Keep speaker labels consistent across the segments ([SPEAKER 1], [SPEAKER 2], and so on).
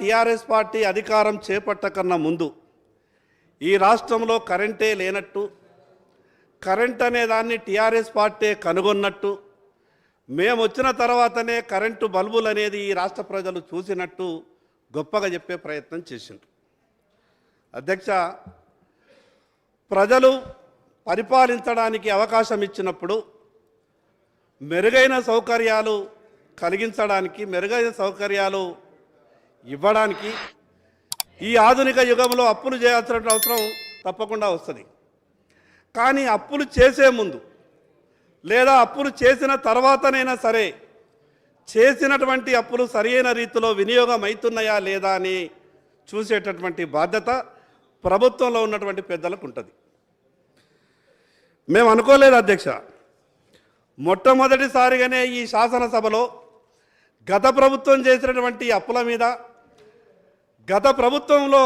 [SPEAKER 1] TRS party అధికారం చేపట్టకన్నా ముందు ఈ రాష్ట్రంలో కరెంటే లేనట్టు కరెంట్ అనే దాన్ని టీఆర్ఎస్ పార్టీ కనుగొన్నట్టు మేము వచ్చిన తర్వాతనే కరెంటు బల్బులు అనేది ఈ రాష్ట్ర ప్రజలు చూసినట్టు గొప్పగా చెప్పే ప్రయత్నం చేసిండ్రు. అధ్యక్ష ప్రజలు పరిపాలించడానికి అవకాశం ఇచ్చినప్పుడు మెరుగైన సౌకర్యాలు కలిగించడానికి మెరుగైన సౌకర్యాలు ఇవ్వడానికి ఈ ఆధునిక యుగంలో అప్పులు చేయాల్సిన అవసరం తప్పకుండా వస్తుంది. కానీ అప్పులు చేసే ముందు లేదా అప్పులు చేసిన తర్వాతనైనా సరే చేసినటువంటి అప్పులు సరైన రీతిలో వినియోగం అవుతున్నాయా లేదా అని చూసేటటువంటి బాధ్యత ప్రభుత్వంలో ఉన్నటువంటి పెద్దలకు ఉంటుంది. మేము అనుకోలేదు అధ్యక్ష. మొట్టమొదటిసారిగానే ఈ శాసనసభలో గత ప్రభుత్వం చేసినటువంటి అప్పుల మీద గత ప్రభుత్వంలో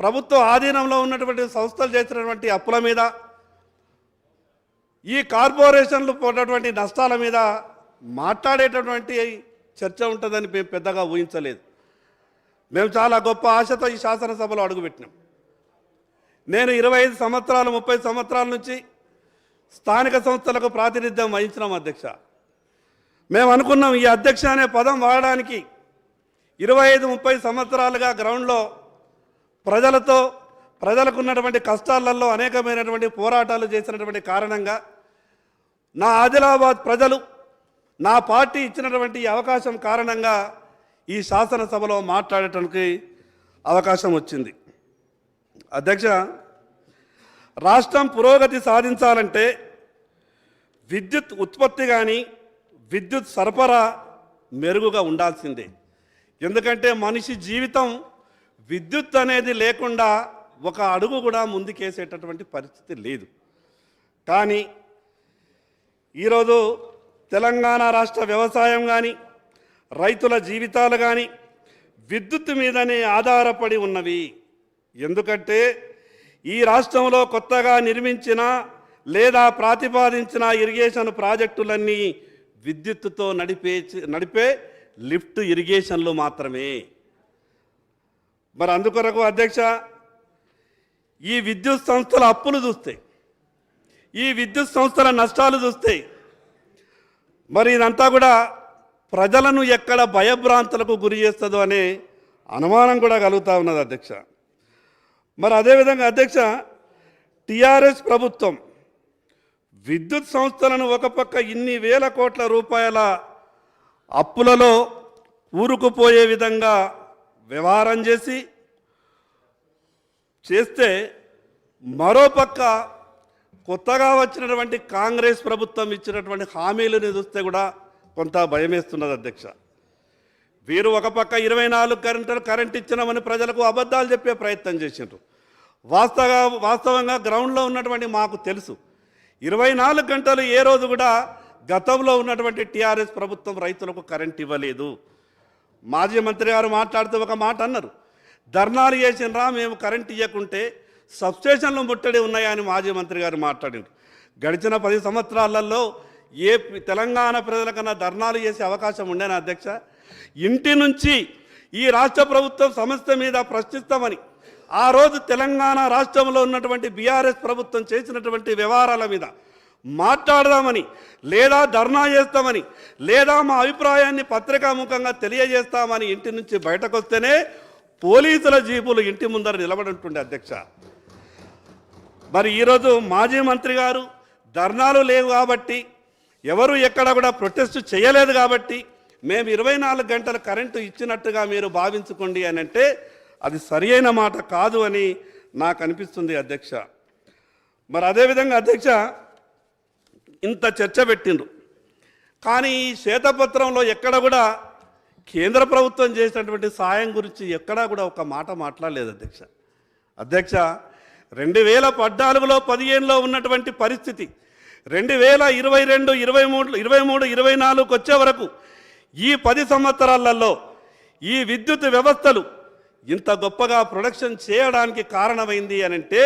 [SPEAKER 1] ప్రభుత్వ ఆధీనంలో ఉన్నటువంటి సంస్థలు చేసినటువంటి అప్పుల మీద ఈ కార్పొరేషన్లు పోయినటువంటి నష్టాల మీద మాట్లాడేటటువంటి చర్చ ఉంటుందని మేము పెద్దగా ఊహించలేదు. మేము చాలా గొప్ప ఆశతో ఈ శాసనసభలో అడుగుపెట్టినాం. నేను ఇరవై ఐదు సంవత్సరాలు ముప్పై సంవత్సరాల నుంచి స్థానిక సంస్థలకు ప్రాతినిధ్యం వహించినాం అధ్యక్ష. మేము అనుకున్నాం ఈ అధ్యక్ష అనే పదం వాడడానికి ఇరవై ఐదు ముప్పై సంవత్సరాలుగా గ్రౌండ్లో ప్రజలతో ప్రజలకు ఉన్నటువంటి కష్టాలలో అనేకమైనటువంటి పోరాటాలు చేసినటువంటి కారణంగా నా ఆదిలాబాద్ ప్రజలు నా పార్టీ ఇచ్చినటువంటి అవకాశం కారణంగా ఈ శాసనసభలో మాట్లాడటానికి అవకాశం వచ్చింది. అధ్యక్ష రాష్ట్రం పురోగతి సాధించాలంటే విద్యుత్ ఉత్పత్తి కానీ విద్యుత్ సరఫరా మెరుగుగా ఉండాల్సిందే. ఎందుకంటే మనిషి జీవితం విద్యుత్ అనేది లేకుండా ఒక అడుగు కూడా ముందుకేసేటటువంటి పరిస్థితి లేదు. కానీ ఈరోజు తెలంగాణ రాష్ట్ర వ్యవసాయం కానీ రైతుల జీవితాలు కానీ విద్యుత్ మీదనే ఆధారపడి ఉన్నవి. ఎందుకంటే ఈ రాష్ట్రంలో కొత్తగా నిర్మించిన లేదా ప్రతిపాదించిన ఇరిగేషన్ ప్రాజెక్టులన్నీ విద్యుత్తుతో నడిపే నడిపే లిఫ్ట్ ఇరిగేషన్లు మాత్రమే. మరి అందుకొరకు అధ్యక్ష ఈ విద్యుత్ సంస్థల అప్పులు చూస్తే ఈ విద్యుత్ సంస్థల నష్టాలు చూస్తే మరి ఇదంతా కూడా ప్రజలను ఎక్కడ భయభ్రాంతులకు గురి చేస్తుందో అనే అనుమానం కూడా కలుగుతూ ఉన్నది అధ్యక్ష. మరి అదేవిధంగా అధ్యక్ష టిఆర్ఎస్ ప్రభుత్వం విద్యుత్ సంస్థలను ఒక పక్క ఇన్ని వేల కోట్ల రూపాయల అప్పులలో ఊరుకుపోయే విధంగా వ్యవహారం చేసి చేస్తే మరోపక్క కొత్తగా వచ్చినటువంటి కాంగ్రెస్ ప్రభుత్వం ఇచ్చినటువంటి హామీలను చూస్తే కూడా కొంత భయమేస్తున్నది అధ్యక్ష. వీరు ఒక పక్క ఇరవై నాలుగు కరెంటు కరెంట్ ఇచ్చినామని ప్రజలకు అబద్ధాలు చెప్పే ప్రయత్నం చేసిండ్రు. వాస్తవ వాస్తవంగా గ్రౌండ్లో ఉన్నటువంటి మాకు తెలుసు. ఇరవై నాలుగు గంటలు ఏ రోజు కూడా గతంలో ఉన్నటువంటి టీఆర్ఎస్ ప్రభుత్వం రైతులకు కరెంట్ ఇవ్వలేదు. మాజీ మంత్రి గారు మాట్లాడుతూ ఒక మాట అన్నారు. ధర్నాలు చేసినరా మేము కరెంట్ ఇవ్వకుంటే సబ్స్టేషన్లు ముట్టడి ఉన్నాయని మాజీ మంత్రి గారు మాట్లాడారు. గడిచిన పది సంవత్సరాలలో ఏ తెలంగాణ ప్రజలకన్నా ధర్నాలు చేసే అవకాశం ఉండేనా అధ్యక్ష? ఇంటి నుంచి ఈ రాష్ట్ర ప్రభుత్వం సమస్య మీద ప్రశ్నిస్తామని ఆ రోజు తెలంగాణ రాష్ట్రంలో ఉన్నటువంటి బీఆర్ఎస్ ప్రభుత్వం చేసినటువంటి వ్యవహారాల మీద మాట్లాడదామని లేదా ధర్నా చేస్తామని లేదా మా అభిప్రాయాన్ని పత్రికాముఖంగా తెలియజేస్తామని ఇంటి నుంచి బయటకు వస్తేనే పోలీసుల జీపులు ఇంటి ముందర నిలబడి అధ్యక్ష. మరి ఈరోజు మాజీ మంత్రి గారు ధర్నాలు లేవు కాబట్టి ఎవరు ఎక్కడ కూడా ప్రొటెస్ట్ చేయలేదు కాబట్టి మేము ఇరవై నాలుగు గంటల కరెంటు ఇచ్చినట్టుగా మీరు భావించుకోండి అని అంటే అది సరి అయిన మాట కాదు అని నాకు అనిపిస్తుంది అధ్యక్ష. మరి అదేవిధంగా అధ్యక్ష ఇంత చర్చ పెట్టిండ్రు. కానీ ఈ శ్వేతపత్రంలో ఎక్కడ కూడా కేంద్ర ప్రభుత్వం చేసినటువంటి సాయం గురించి ఎక్కడా కూడా ఒక మాట మాట్లాడలేదు అధ్యక్ష. అధ్యక్ష రెండు వేల పద్నాలుగులో పదిహేనులో ఉన్నటువంటి పరిస్థితి రెండు వేల ఇరవై రెండు ఇరవై మూడు ఇరవై మూడు ఇరవై నాలుగుకి వచ్చే వరకు ఈ పది సంవత్సరాలలో ఈ విద్యుత్ వ్యవస్థలు ఇంత గొప్పగా ప్రొడక్షన్ చేయడానికి కారణమైంది అని అంటే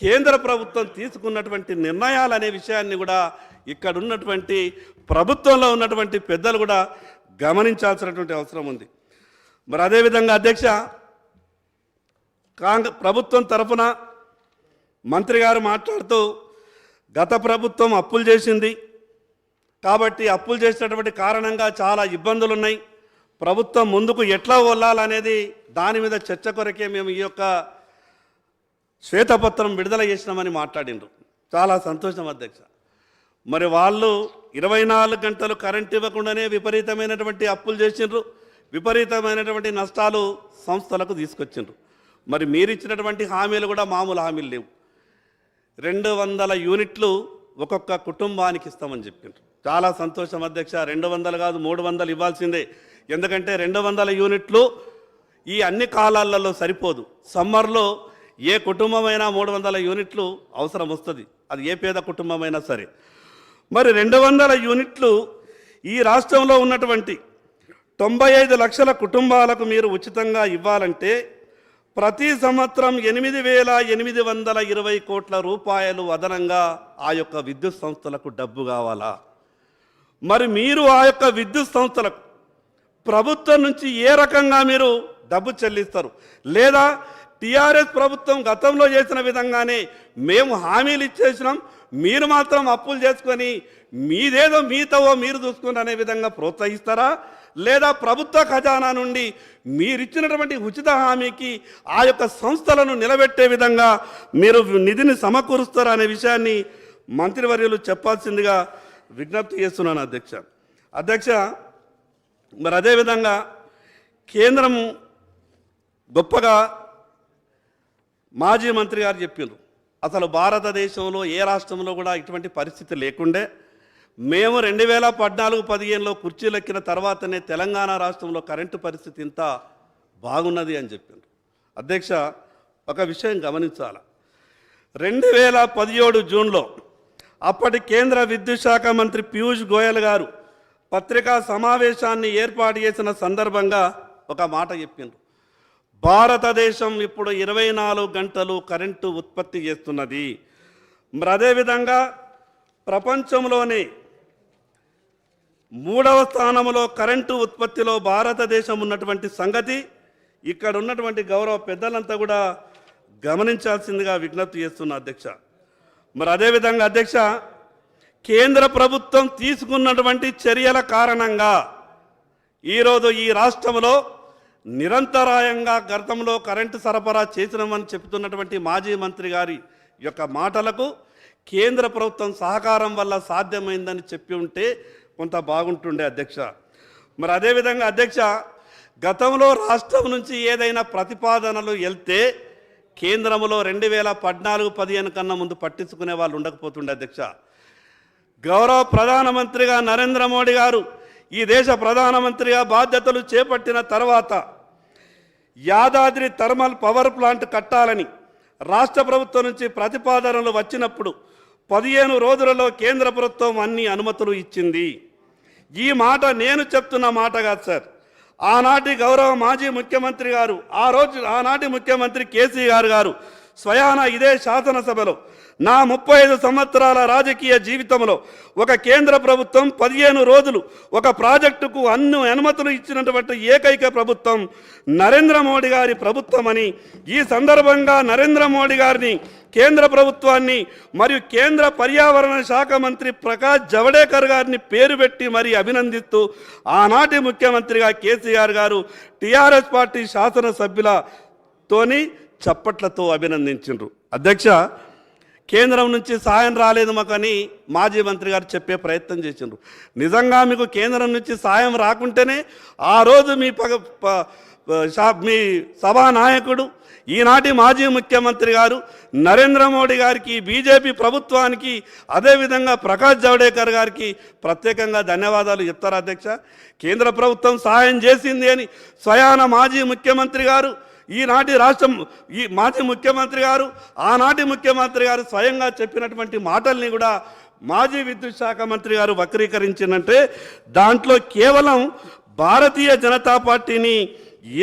[SPEAKER 1] కేంద్ర ప్రభుత్వం తీసుకున్నటువంటి నిర్ణయాలు అనే విషయాన్ని కూడా ఇక్కడ ఉన్నటువంటి ప్రభుత్వంలో ఉన్నటువంటి పెద్దలు కూడా గమనించాల్సినటువంటి అవసరం ఉంది. మరి అదేవిధంగా అధ్యక్ష కాంగ్రెస్ ప్రభుత్వం తరఫున మంత్రి గారు మాట్లాడుతూ గత ప్రభుత్వం అప్పులు చేసింది. కాబట్టి అప్పులు చేసినటువంటి కారణంగా చాలా ఇబ్బందులు ఉన్నాయి ప్రభుత్వం ముందుకు ఎట్లా వెళ్ళాలనేది దాని మీద చర్చ కొరకే మేము ఈ యొక్క శ్వేతపత్రం విడుదల చేసినామని మాట్లాడిండ్రు. చాలా సంతోషం అధ్యక్ష. మరి వాళ్ళు ఇరవై నాలుగు గంటలు కరెంట్ ఇవ్వకుండానే విపరీతమైనటువంటి అప్పులు చేసిండ్రు. విపరీతమైనటువంటి నష్టాలు సంస్థలకు తీసుకొచ్చిండ్రు. మరి మీరు ఇచ్చినటువంటి హామీలు కూడా మామూలు హామీలు లేవు. రెండు వందల యూనిట్లు ఒక్కొక్క కుటుంబానికి ఇస్తామని చెప్పిండ్రు. చాలా సంతోషం అధ్యక్ష. రెండు వందలు కాదు మూడు వందలు ఇవ్వాల్సిందే. ఎందుకంటే రెండు వందల యూనిట్లు ఈ అన్ని కాలాలలో సరిపోదు. సమ్మర్లో ఏ కుటుంబమైనా మూడు వందల యూనిట్లు అవసరం వస్తుంది. అది ఏ పేద కుటుంబమైనా సరే. మరి రెండు వందల యూనిట్లు ఈ రాష్ట్రంలో ఉన్నటువంటి తొంభై ఐదు లక్షల కుటుంబాలకు మీరు ఉచితంగా ఇవ్వాలంటే ప్రతి సంవత్సరం ఎనిమిది వేల ఎనిమిది వందల ఇరవై కోట్ల రూపాయలు అదనంగా ఆ యొక్క విద్యుత్ సంస్థలకు డబ్బు కావాలా? మరి మీరు ఆ యొక్క విద్యుత్ సంస్థలకు ప్రభుత్వం నుంచి ఏ రకంగా మీరు డబ్బు చెల్లిస్తారు? లేదా టీఆర్ఎస్ ప్రభుత్వం గతంలో చేసిన విధంగానే మేము హామీలు ఇచ్చేసినాం. మీరు మాత్రం అప్పులు చేసుకొని మీదేదో మీతవో మీరు చూసుకుని అనే విధంగా ప్రోత్సహిస్తారా? లేదా ప్రభుత్వ ఖజానా నుండి మీరిచ్చినటువంటి ఉచిత హామీకి ఆ యొక్క సంస్థలను నిలబెట్టే విధంగా మీరు నిధిని సమకూరుస్తారా అనే విషయాన్ని మంత్రివర్యులు చెప్పాల్సిందిగా విజ్ఞప్తి చేస్తున్నాను అధ్యక్ష. అధ్యక్ష మరి అదేవిధంగా కేంద్రం గొప్పగా మాజీ మంత్రి గారు చెప్పిండ్రు అసలు భారతదేశంలో ఏ రాష్ట్రంలో కూడా ఇటువంటి పరిస్థితి లేకుండే. మేము రెండు వేల పద్నాలుగు పదిహేనులో కుర్చీలు ఎక్కిన తర్వాతనే తెలంగాణ రాష్ట్రంలో కరెంటు పరిస్థితి ఇంత బాగున్నది అని చెప్పిండ్రు అధ్యక్ష ఒక విషయం గమనించాల. రెండు వేల పదిహేడు జూన్లో అప్పటి కేంద్ర విద్యుత్ శాఖ మంత్రి పీయూష్ గోయల్ గారు పత్రికా సమావేశాన్ని ఏర్పాటు చేసిన సందర్భంగా ఒక మాట చెప్పిండ్రు భారతదేశం ఇప్పుడు ఇరవై నాలుగు గంటలు కరెంటు ఉత్పత్తి చేస్తున్నది. మరి అదేవిధంగా ప్రపంచంలోనే మూడవ స్థానంలో కరెంటు ఉత్పత్తిలో భారతదేశం ఉన్నటువంటి సంగతి ఇక్కడ ఉన్నటువంటి గౌరవ పెద్దలంతా కూడా గమనించాల్సిందిగా విజ్ఞప్తి చేస్తున్న అధ్యక్ష. మరి అదేవిధంగా అధ్యక్ష కేంద్ర ప్రభుత్వం తీసుకున్నటువంటి చర్యల కారణంగా ఈరోజు ఈ రాష్ట్రంలో నిరంతరాయంగా గతంలో కరెంటు సరఫరా చేసినామని చెబుతున్నటువంటి మాజీ మంత్రి గారి యొక్క మాటలకు కేంద్ర ప్రభుత్వం సహకారం వల్ల సాధ్యమైందని చెప్పి ఉంటే కొంత బాగుంటుండే అధ్యక్ష. మరి అదేవిధంగా అధ్యక్ష గతంలో రాష్ట్రం నుంచి ఏదైనా ప్రతిపాదనలు వెళ్తే కేంద్రంలో రెండు వేల పద్నాలుగు పదిహేను కన్నా ముందు పట్టించుకునే వాళ్ళు ఉండకపోతుండే అధ్యక్ష. గౌరవ ప్రధానమంత్రిగా నరేంద్ర మోడీ గారు ఈ దేశ ప్రధానమంత్రిగా బాధ్యతలు చేపట్టిన తర్వాత యాదాద్రి థర్మల్ పవర్ ప్లాంట్ కట్టాలని రాష్ట్ర ప్రభుత్వం నుంచి ప్రతిపాదనలు వచ్చినప్పుడు పదిహేను రోజులలో కేంద్ర ప్రభుత్వం అన్ని అనుమతులు ఇచ్చింది. ఈ మాట నేను చెప్తున్న మాట కాదు సార్. ఆనాటి గౌరవ మాజీ ముఖ్యమంత్రి గారు ఆ రోజు ఆనాటి ముఖ్యమంత్రి కేసీ గారు గారు స్వయాన ఇదే శాసనసభలో. నా ముప్పై ఐదు సంవత్సరాల రాజకీయ జీవితంలో ఒక కేంద్ర ప్రభుత్వం పదిహేను రోజులు ఒక ప్రాజెక్టుకు అన్ని అనుమతులు ఇచ్చినటువంటి ఏకైక ప్రభుత్వం నరేంద్ర మోడీ గారి ప్రభుత్వం అని ఈ సందర్భంగా నరేంద్ర మోడీ గారిని కేంద్ర ప్రభుత్వాన్ని మరియు కేంద్ర పర్యావరణ శాఖ మంత్రి ప్రకాష్ జవడేకర్ గారిని పేరు పెట్టి మరి అభినందిస్తూ ఆనాటి ముఖ్యమంత్రిగా కేసీఆర్ గారు టీఆర్ఎస్ పార్టీ శాసనసభ్యులతోని చప్పట్లతో అభినందించిండ్రు. అధ్యక్ష కేంద్రం నుంచి సాయం రాలేదు మాకని మాజీ మంత్రి గారు చెప్పే ప్రయత్నం చేసిండ్రు. నిజంగా మీకు కేంద్రం నుంచి సాయం రాకుంటేనే ఆ రోజు మీ పగ మీ సభా నాయకుడు ఈనాటి మాజీ ముఖ్యమంత్రి గారు నరేంద్ర మోడీ గారికి బీజేపీ ప్రభుత్వానికి అదేవిధంగా ప్రకాష్ జవడేకర్ గారికి ప్రత్యేకంగా ధన్యవాదాలు చెప్తారు అధ్యక్ష? కేంద్ర ప్రభుత్వం సహాయం చేసింది అని స్వయాన మాజీ ముఖ్యమంత్రి గారు ఈనాటి రాష్ట్రం ఈ మాజీ ముఖ్యమంత్రి గారు ఆనాటి ముఖ్యమంత్రి గారు స్వయంగా చెప్పినటువంటి మాటల్ని కూడా మాజీ విద్యుత్ శాఖ మంత్రి గారు వక్రీకరించిందంటే దాంట్లో కేవలం భారతీయ జనతా పార్టీని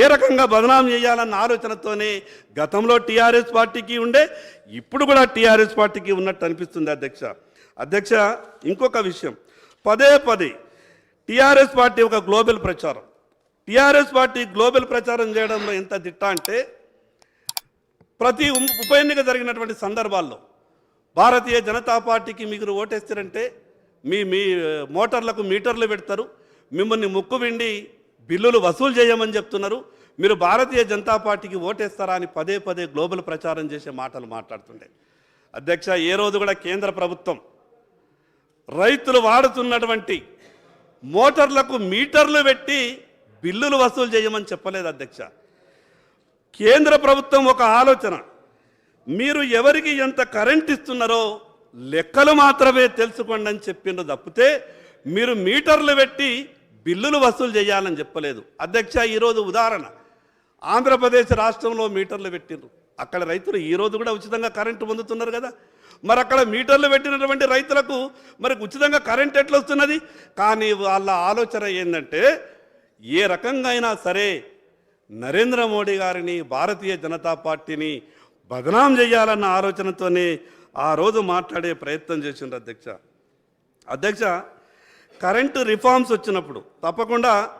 [SPEAKER 1] ఏ రకంగా బదనాం చేయాలన్న ఆలోచనతోనే గతంలో టీఆర్ఎస్ పార్టీకి ఉండే ఇప్పుడు కూడా టీఆర్ఎస్ పార్టీకి ఉన్నట్టు అనిపిస్తుంది అధ్యక్ష. అధ్యక్ష ఇంకొక విషయం. పదే పదే టీఆర్ఎస్ పార్టీ ఒక గ్లోబల్ ప్రచారం. టీఆర్ఎస్ పార్టీ గ్లోబల్ ప్రచారం చేయడంలో ఎంత దిట్ట అంటే ప్రతి ఉప ఎన్నిక జరిగినటువంటి సందర్భాల్లో భారతీయ జనతా పార్టీకి మీరు ఓటేస్తారంటే మీ మీ మోటార్లకు మీటర్లు పెడతారు మిమ్మల్ని ముక్కు విండి బిల్లులు వసూలు చేయమని చెప్తున్నారు మీరు భారతీయ జనతా పార్టీకి ఓటేస్తారా అని పదే పదే గ్లోబల్ ప్రచారం చేసే మాటలు మాట్లాడుతుండే. అధ్యక్ష ఏ రోజు కూడా కేంద్ర ప్రభుత్వం రైతులు వాడుతున్నటువంటి మోటార్లకు మీటర్లు పెట్టి బిల్లులు వసూలు చేయమని చెప్పలేదు అధ్యక్ష. కేంద్ర ప్రభుత్వం ఒక ఆలోచన. మీరు ఎవరికి ఎంత కరెంట్ ఇస్తున్నారో లెక్కలు మాత్రమే తెలుసుకోండి అని చెప్పిండ్రు తప్పితే మీరు మీటర్లు పెట్టి బిల్లులు వసూలు చేయాలని చెప్పలేదు. అధ్యక్ష ఈరోజు ఉదాహరణ. ఆంధ్రప్రదేశ్ రాష్ట్రంలో మీటర్లు పెట్టిండ్రు. అక్కడ రైతులు ఈరోజు కూడా ఉచితంగా కరెంటు పొందుతున్నారు కదా. మరి అక్కడ మీటర్లు పెట్టినటువంటి రైతులకు మరి ఉచితంగా కరెంట్ ఎట్లా వస్తున్నది కానీ వాళ్ళ ఆలోచన ఏంటంటే ఏ రకంగా అయినా సరే నరేంద్ర మోడీ గారిని భారతీయ జనతా పార్టీని బదనాం చేయాలన్న ఆలోచనతోనే ఆ రోజు మాట్లాడే ప్రయత్నం చేసిండ్రు అధ్యక్ష. అధ్యక్ష కరెంటు రిఫార్మ్స్ వచ్చినప్పుడు తప్పకుండా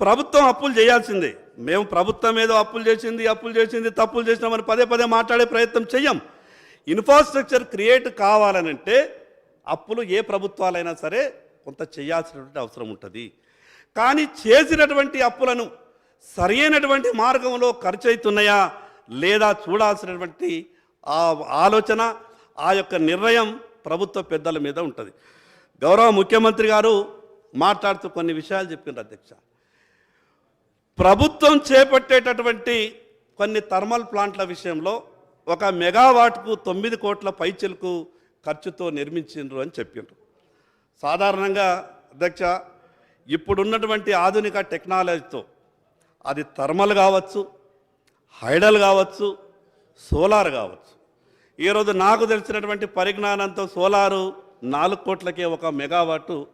[SPEAKER 1] ప్రభుత్వం అప్పులు చేయాల్సిందే. మేము ప్రభుత్వం ఏదో అప్పులు చేసింది అప్పులు చేసింది తప్పులు చేసినామని పదే పదే మాట్లాడే ప్రయత్నం చెయ్యం. ఇన్ఫ్రాస్ట్రక్చర్ క్రియేట్ కావాలనంటే అప్పులు ఏ ప్రభుత్వాలైనా సరే కొంత చేయాల్సినటువంటి అవసరం ఉంటుంది. కానీ చేసినటువంటి అప్పులను సరైనటువంటి మార్గంలో ఖర్చు అవుతున్నాయా లేదా చూడాల్సినటువంటి ఆ ఆలోచన ఆ యొక్క నిర్ణయం ప్రభుత్వ పెద్దల మీద ఉంటుంది. గౌరవ ముఖ్యమంత్రి గారు మాట్లాడుతూ కొన్ని విషయాలు చెప్పిండ్రు అధ్యక్ష. ప్రభుత్వం చేపట్టేటటువంటి కొన్ని థర్మల్ ప్లాంట్ల విషయంలో ఒక మెగావాట్కు తొమ్మిది కోట్ల పైచిలకు ఖర్చుతో నిర్మించిండ్రు అని చెప్పిండ్రు సాధారణంగా అధ్యక్ష ఇప్పుడున్నటువంటి ఆధునిక టెక్నాలజీతో అది థర్మల్ కావచ్చు హైడల్ కావచ్చు సోలార్ కావచ్చు. ఈరోజు నాకు తెలిసినటువంటి పరిజ్ఞానంతో సోలారు నాలుగు కోట్లకే ఒక మెగావాటు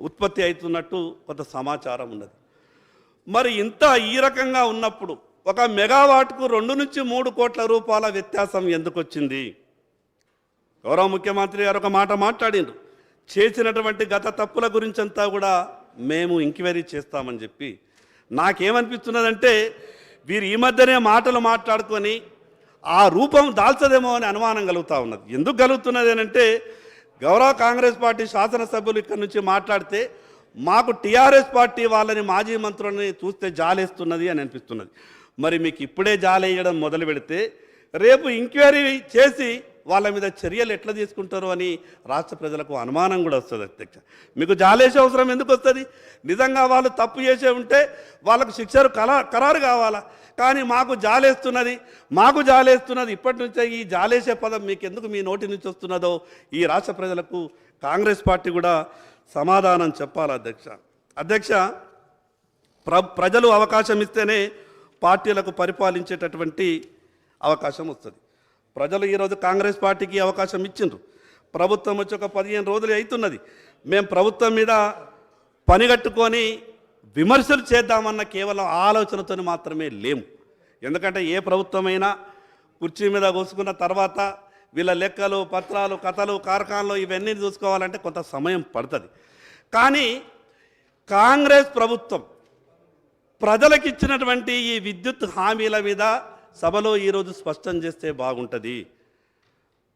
[SPEAKER 1] ఉత్పత్తి అవుతున్నట్టు కొంత సమాచారం ఉన్నది. మరి ఇంత ఈ రకంగా ఉన్నప్పుడు ఒక మెగావాట్కు రెండు నుంచి మూడు కోట్ల రూపాయల వ్యత్యాసం ఎందుకు వచ్చింది? గౌరవ ముఖ్యమంత్రి గారు ఒక మాట మాట్లాడిండ్రు. చేసినటువంటి గత తప్పుల గురించంతా కూడా మేము ఎంక్వైరీ చేస్తామని చెప్పి నాకేమనిపిస్తున్నదంటే వీరు ఈ మధ్యనే మాటలు మాట్లాడుకొని ఆ రూపం దాల్చదేమో అని అనుమానం కలుగుతూ ఉన్నది. ఎందుకు కలుగుతున్నది అని అంటే గౌరవ కాంగ్రెస్ పార్టీ శాసనసభ్యులు ఇక్కడ నుంచి మాట్లాడితే మాకు టీఆర్ఎస్ పార్టీ వాళ్ళని మాజీ మంత్రులని చూస్తే జాలేస్తున్నది అని అనిపిస్తున్నది. మరి మీకు ఇప్పుడే జాలేయడం మొదలు పెడితే రేపు ఎంక్వైరీ చేసి వాళ్ళ మీద చర్యలు ఎట్లా తీసుకుంటారు అని రాష్ట్ర ప్రజలకు అనుమానం కూడా వస్తుంది అధ్యక్ష. మీకు జాలేసే అవసరం ఎందుకు వస్తుంది? నిజంగా వాళ్ళు తప్పు చేసే ఉంటే వాళ్ళకు శిక్షలు కలా ఖరారు కావాలా? కానీ మాకు జాలేస్తున్నది మాకు జాలేస్తున్నది ఇప్పటి నుంచే ఈ జాలేసే పదం మీకు ఎందుకు మీ నోటి నుంచి వస్తున్నదో ఈ రాష్ట్ర ప్రజలకు కాంగ్రెస్ పార్టీ కూడా సమాధానం చెప్పాలి అధ్యక్ష? అధ్యక్ష ప్ర ప్రజలు అవకాశం ఇస్తేనే పార్టీలకు పరిపాలించేటటువంటి అవకాశం వస్తుంది. ప్రజలు ఈరోజు కాంగ్రెస్ పార్టీకి అవకాశం ఇచ్చిండ్రు. ప్రభుత్వం వచ్చి ఒక పదిహేను రోజులు అవుతున్నది మేము ప్రభుత్వం మీద పనిగట్టుకొని విమర్శలు చేద్దామన్న కేవలం ఆలోచనతో మాత్రమే లేము. ఎందుకంటే ఏ ప్రభుత్వమైనా కుర్చీ మీద కూసుకున్న తర్వాత వీళ్ళ లెక్కలు పత్రాలు కథలు కార్ఖానలు ఇవన్నీ చూసుకోవాలంటే కొంత సమయం పడుతుంది. కానీ కాంగ్రెస్ ప్రభుత్వం ప్రజలకు ఇచ్చినటువంటి ఈ విద్యుత్ హామీల మీద సభలో ఈరోజు స్పష్టం చేస్తే బాగుంటుంది.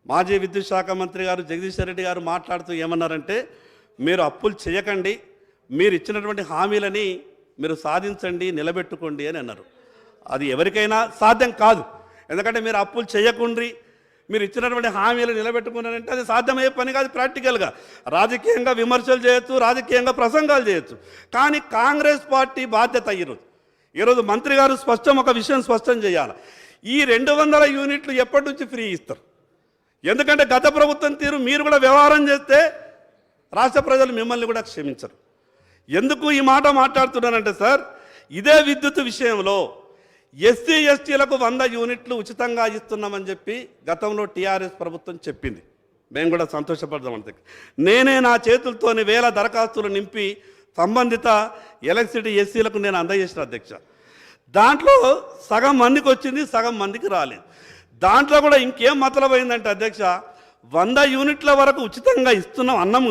[SPEAKER 1] మాజీ విద్యుత్ శాఖ మంత్రి గారు జగదీశ్వర రెడ్డి గారు మాట్లాడుతూ ఏమన్నారంటే మీరు అప్పులు చేయకండి మీరు ఇచ్చినటువంటి హామీలని మీరు సాధించండి నిలబెట్టుకోండి అని అన్నారు. అది ఎవరికైనా సాధ్యం కాదు. ఎందుకంటే మీరు అప్పులు చేయకుండ్రి మీరు ఇచ్చినటువంటి హామీలు నిలబెట్టుకున్నారంటే అది సాధ్యమయ్యే పని కాదు ప్రాక్టికల్గా. రాజకీయంగా విమర్శలు చేయొచ్చు రాజకీయంగా ప్రసంగాలు చేయొచ్చు. కానీ కాంగ్రెస్ పార్టీ బాధ్యత ఈరోజు. ఈరోజు మంత్రి గారు స్పష్టం ఒక విషయం స్పష్టం చేయాలి. ఈ రెండు వందల యూనిట్లు ఎప్పటి నుంచి ఫ్రీ ఇస్తారు? ఎందుకంటే గత ప్రభుత్వం తీరు మీరు కూడా వ్యవహారం చేస్తే రాష్ట్ర ప్రజలు మిమ్మల్ని కూడా క్షమించరు. ఎందుకు ఈ మాట మాట్లాడుతున్నానంటే సార్ ఇదే విద్యుత్ విషయంలో ఎస్సీ ఎస్టీలకు వంద యూనిట్లు ఉచితంగా ఇస్తున్నామని చెప్పి గతంలో టీఆర్ఎస్ ప్రభుత్వం చెప్పింది. మేము కూడా సంతోషపడదాం అంతే. నేనే నా చేతులతోని వేల దరఖాస్తులు నింపి సంబంధిత ఎలక్ట్రిసిటీ ఎస్సీలకు నేను అందజేసిన అధ్యక్ష. దాంట్లో సగం మందికి వచ్చింది సగం మందికి రాలేదు. దాంట్లో కూడా ఇంకేం మతలమైందంటే అధ్యక్ష వంద యూనిట్ల వరకు ఉచితంగా ఇస్తున్నాం అన్నం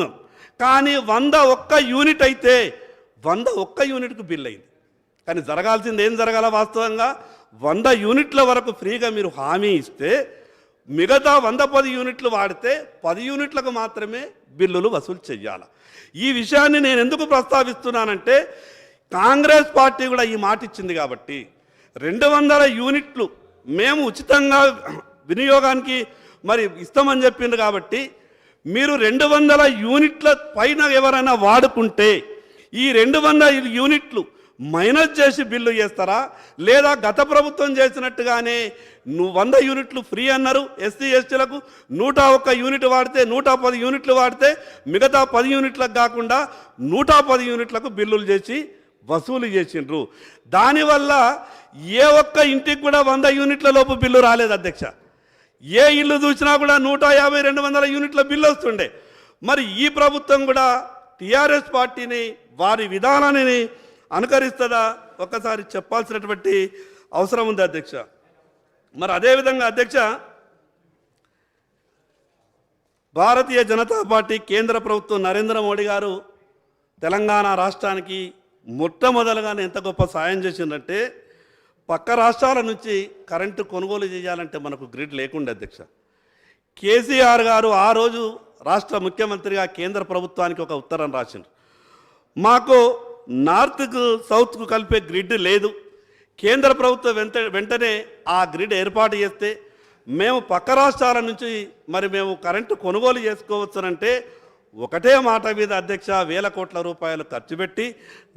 [SPEAKER 1] కానీ వంద ఒక్క యూనిట్ అయితే వంద ఒక్క యూనిట్కు బిల్ అయింది. కానీ జరగాల్సింది ఏం జరగాల వాస్తవంగా? వంద యూనిట్ల వరకు ఫ్రీగా మీరు హామీ ఇస్తే మిగతా వంద పది యూనిట్లు వాడితే పది యూనిట్లకు మాత్రమే బిల్లులు వసూలు చెయ్యాలి. ఈ విషయాన్ని నేను ఎందుకు ప్రస్తావిస్తున్నానంటే కాంగ్రెస్ పార్టీ కూడా ఈ మాట ఇచ్చింది కాబట్టి రెండు వందల యూనిట్లు మేము ఉచితంగా వినియోగానికి మరి ఇస్తామని చెప్పింది కాబట్టి మీరు రెండు వందల యూనిట్ల పైన ఎవరైనా వాడుకుంటే ఈ రెండు వందల యూనిట్లు మైనస్ చేసి బిల్లు చేస్తారా? లేదా గత ప్రభుత్వం చేసినట్టుగానే నువ్వు వంద యూనిట్లు ఫ్రీ అన్నారు ఎస్సీ ఎస్టీలకు. నూట ఒక్క యూనిట్ వాడితే నూట పది యూనిట్లు వాడితే మిగతా పది యూనిట్లకు కాకుండా నూట పది యూనిట్లకు బిల్లులు చేసి వసూలు చేసిండ్రు. దానివల్ల ఏ ఒక్క ఇంటికి కూడా వంద యూనిట్ల లోపు బిల్లు రాలేదు అధ్యక్ష. ఏ ఇల్లు చూసినా కూడా నూట యాభై రెండు వందల యూనిట్ల బిల్లు వస్తుండే. మరి ఈ ప్రభుత్వం కూడా టీఆర్ఎస్ పార్టీని వారి విధానాన్ని అనుకరిస్తుందా? ఒక్కసారి చెప్పాల్సినటువంటి అవసరం ఉంది అధ్యక్ష. మరి అదేవిధంగా అధ్యక్ష భారతీయ జనతా పార్టీ కేంద్ర ప్రభుత్వం నరేంద్ర మోడీ గారు తెలంగాణ రాష్ట్రానికి మొట్టమొదలుగానే ఎంత గొప్ప సాయం చేసిందంటే పక్క రాష్ట్రాల నుంచి కరెంటు కొనుగోలు చేయాలంటే మనకు గ్రిడ్ లేకుండా అధ్యక్ష. కేసీఆర్ గారు ఆ రోజు రాష్ట్ర ముఖ్యమంత్రిగా కేంద్ర ప్రభుత్వానికి ఒక ఉత్తరం రాసిండు మాకు నార్త్కు సౌత్కు కలిపే గ్రిడ్ లేదు. కేంద్ర ప్రభుత్వం వెంట వెంటనే ఆ గ్రిడ్ ఏర్పాటు చేస్తే మేము పక్క రాష్ట్రాల నుంచి మరి మేము కరెంటు కొనుగోలు చేసుకోవచ్చునంటే ఒకటే మాట మీద అధ్యక్ష వేల కోట్ల రూపాయలు ఖర్చు పెట్టి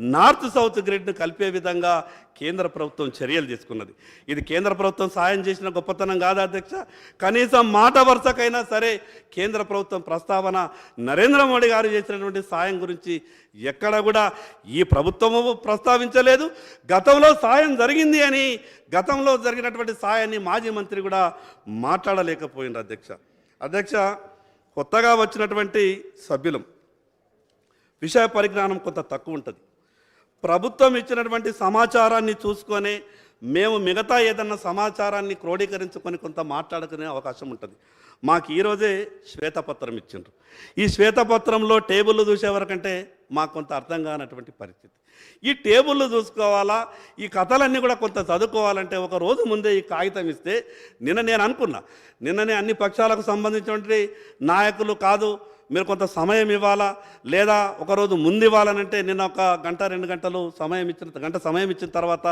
[SPEAKER 1] నార్త్ సౌత్ గ్రిడ్ను కలిపే విధంగా కేంద్ర ప్రభుత్వం చర్యలు తీసుకున్నది. ఇది కేంద్ర ప్రభుత్వం సాయం చేసిన గొప్పతనం కాదా అధ్యక్ష? కనీసం మాట వరుసకైనా సరే కేంద్ర ప్రభుత్వం ప్రస్తావన నరేంద్ర మోడీ గారు చేసినటువంటి సాయం గురించి ఎక్కడ కూడా ఈ ప్రభుత్వము ప్రస్తావించలేదు. గతంలో సాయం జరిగింది అని గతంలో జరిగినటువంటి సాయాన్ని మాజీ మంత్రి కూడా మాట్లాడలేకపోయింది అధ్యక్ష. అధ్యక్ష కొత్తగా వచ్చినటువంటి సభ్యులం. విషయ పరిజ్ఞానం కొంత తక్కువ ఉంటుంది. ప్రభుత్వం ఇచ్చినటువంటి సమాచారాన్ని చూసుకొని మేము మిగతా ఏదన్నా సమాచారాన్ని క్రోడీకరించుకొని కొంత మాట్లాడుకునే అవకాశం ఉంటుంది. మాకు ఈరోజే శ్వేతపత్రం ఇచ్చిండ్రు. ఈ శ్వేతపత్రంలో టేబుల్ చూసే వరకంటే మాకు కొంత అర్థం కానటువంటి పరిస్థితి. ఈ టేబుల్ చూసుకోవాలా? ఈ కథలన్నీ కూడా కొంత చదువుకోవాలంటే ఒక రోజు ముందే ఈ కాగితం ఇస్తే నిన్న నేను అనుకున్నా. నిన్ననే అన్ని పక్షాలకు సంబంధించినటువంటి నాయకులు కాదు మీరు కొంత సమయం ఇవ్వాలా? లేదా ఒకరోజు ముందు ఇవ్వాలనంటే నిన్న ఒక గంట రెండు గంటలు సమయం ఇచ్చిన గంట సమయం ఇచ్చిన తర్వాత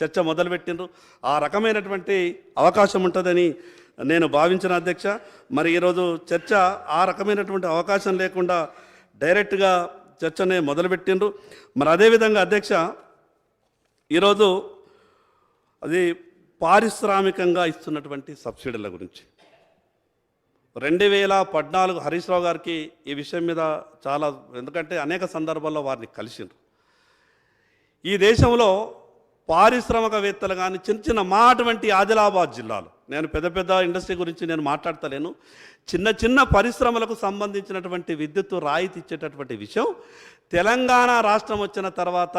[SPEAKER 1] చర్చ మొదలుపెట్టిండ్రు. ఆ రకమైనటువంటి అవకాశం ఉంటుందని నేను భావించిన అధ్యక్ష. మరి ఈరోజు చర్చ ఆ రకమైనటువంటి అవకాశం లేకుండా డైరెక్ట్గా చర్చనే మొదలుపెట్టిండ్రు. మరి అదేవిధంగా అధ్యక్ష ఈరోజు అది పారిశ్రామికంగా ఇస్తున్నటువంటి సబ్సిడీల గురించి. రెండు వేల పద్నాలుగు హరీష్ రావు గారికి ఈ విషయం మీద చాలా ఎందుకంటే అనేక సందర్భాల్లో వారిని కలిసిండ్రు. ఈ దేశంలో పారిశ్రామికవేత్తలు కానీ చిన్న చిన్న మా అటువంటి ఆదిలాబాద్ జిల్లాలో నేను పెద్ద పెద్ద ఇండస్ట్రీ గురించి నేను మాట్లాడతలేను. చిన్న చిన్న పరిశ్రమలకు సంబంధించినటువంటి విద్యుత్తు రాయితీ ఇచ్చేటటువంటి విషయం తెలంగాణ రాష్ట్రం వచ్చిన తర్వాత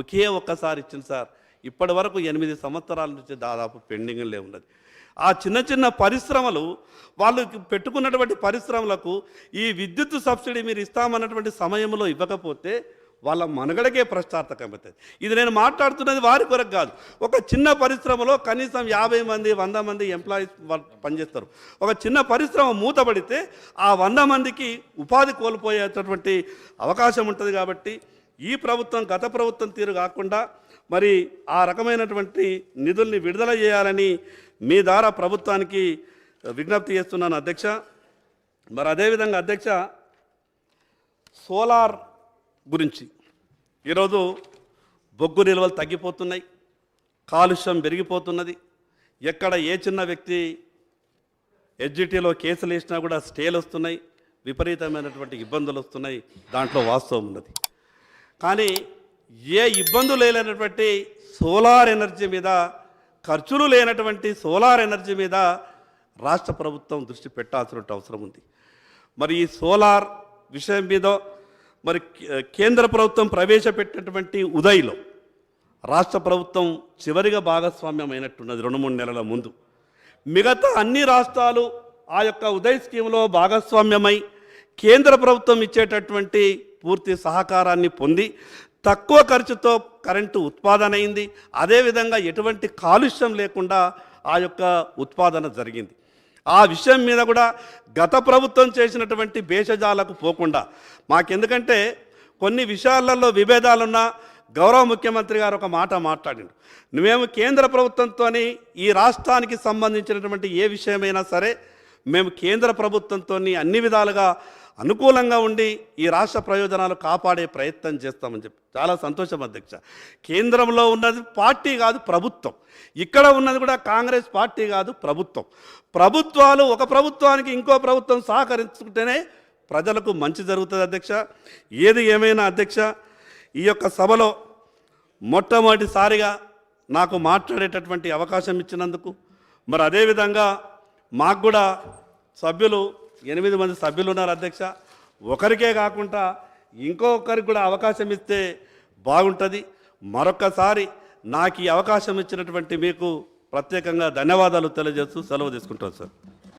[SPEAKER 1] ఒకే ఒక్కసారి ఇచ్చింది సార్. ఇప్పటి వరకు ఎనిమిది సంవత్సరాల నుంచి దాదాపు పెండింగ్లే ఉన్నది. ఆ చిన్న చిన్న పరిశ్రమలు వాళ్ళు పెట్టుకున్నటువంటి పరిశ్రమలకు ఈ విద్యుత్ సబ్సిడీ మీరు ఇస్తామన్నటువంటి సమయంలో ఇవ్వకపోతే వాళ్ళ మనుగడకే ప్రశ్నార్థకమవుతుంది ఇది నేను మాట్లాడుతున్నది వారి కొరకు కాదు. ఒక చిన్న పరిశ్రమలో కనీసం యాభై మంది వంద మంది ఎంప్లాయీస్ పనిచేస్తారు. ఒక చిన్న పరిశ్రమ మూతపడితే ఆ వంద మందికి ఉపాధి కోల్పోయేటటువంటి అవకాశం ఉంటుంది కాబట్టి ఈ ప్రభుత్వం గత ప్రభుత్వం తీరు కాకుండా మరి ఆ రకమైనటువంటి నిధుల్ని విడుదల చేయాలని మీ ద్వారా ప్రభుత్వానికి విజ్ఞప్తి చేస్తున్నాను అధ్యక్ష. మరి అదేవిధంగా అధ్యక్ష సోలార్ గురించి. ఈరోజు బొగ్గు నిల్వలు తగ్గిపోతున్నాయి కాలుష్యం పెరిగిపోతున్నది. ఎక్కడ ఏ చిన్న వ్యక్తి ఎడ్జిటీలో కేసులు వేసినా కూడా స్టేలు వస్తున్నాయి విపరీతమైనటువంటి ఇబ్బందులు వస్తున్నాయి దాంట్లో వాస్తవం ఉన్నది. కానీ ఏ ఇబ్బందులు లేనటువంటి సోలార్ ఎనర్జీ మీద ఖర్చులు లేనటువంటి సోలార్ ఎనర్జీ మీద రాష్ట్ర ప్రభుత్వం దృష్టి పెట్టాల్సిన అవసరం ఉంది. మరి ఈ సోలార్ విషయం మీద మరి కేంద్ర ప్రభుత్వం ప్రవేశపెట్టినటువంటి ఉదయ్లో రాష్ట్ర ప్రభుత్వం చివరిగా భాగస్వామ్యం అయినట్టున్నది రెండు మూడు నెలల ముందు. మిగతా అన్ని రాష్ట్రాలు ఆ యొక్క ఉదయ్ స్కీమ్లో భాగస్వామ్యమై కేంద్ర ప్రభుత్వం ఇచ్చేటటువంటి పూర్తి సహకారాన్ని పొంది తక్కువ ఖర్చుతో కరెంటు ఉత్పాదన అయింది అదేవిధంగా ఎటువంటి కాలుష్యం లేకుండా ఆ యొక్క ఉత్పాదన జరిగింది. ఆ విషయం మీద కూడా గత ప్రభుత్వం చేసినటువంటి భేషజాలకు పోకుండా మాకెందుకంటే కొన్ని విషయాలలో విభేదాలున్నా గౌరవ ముఖ్యమంత్రి గారు ఒక మాట మాట్లాడిండు. మేము కేంద్ర ప్రభుత్వంతో ఈ రాష్ట్రానికి సంబంధించినటువంటి ఏ విషయమైనా సరే మేము కేంద్ర ప్రభుత్వంతో అన్ని విధాలుగా అనుకూలంగా ఉండి ఈ రాష్ట్ర ప్రయోజనాలు కాపాడే ప్రయత్నం చేస్తామని చెప్పి. చాలా సంతోషం అధ్యక్ష. కేంద్రంలో ఉన్నది పార్టీ కాదు ప్రభుత్వం. ఇక్కడ ఉన్నది కూడా కాంగ్రెస్ పార్టీ కాదు ప్రభుత్వం. ప్రభుత్వాలు ఒక ప్రభుత్వానికి ఇంకో ప్రభుత్వం సహకరించుకుంటేనే ప్రజలకు మంచి జరుగుతుంది అధ్యక్ష. ఏది ఏమైనా అధ్యక్ష ఈ యొక్క సభలో మొట్టమొదటిసారిగా నాకు మాట్లాడేటటువంటి అవకాశం ఇచ్చినందుకు మరి అదేవిధంగా మాకు కూడా సభ్యులు ఎనిమిది మంది సభ్యులు ఉన్నారు అధ్యక్ష. ఒకరికే కాకుండా ఇంకొకరికి కూడా అవకాశం ఇస్తే బాగుంటుంది. మరొకసారి నాకు ఈ అవకాశం ఇచ్చినటువంటి మీకు ప్రత్యేకంగా ధన్యవాదాలు తెలియజేస్తూ సెలవు తీసుకుంటాను సార్.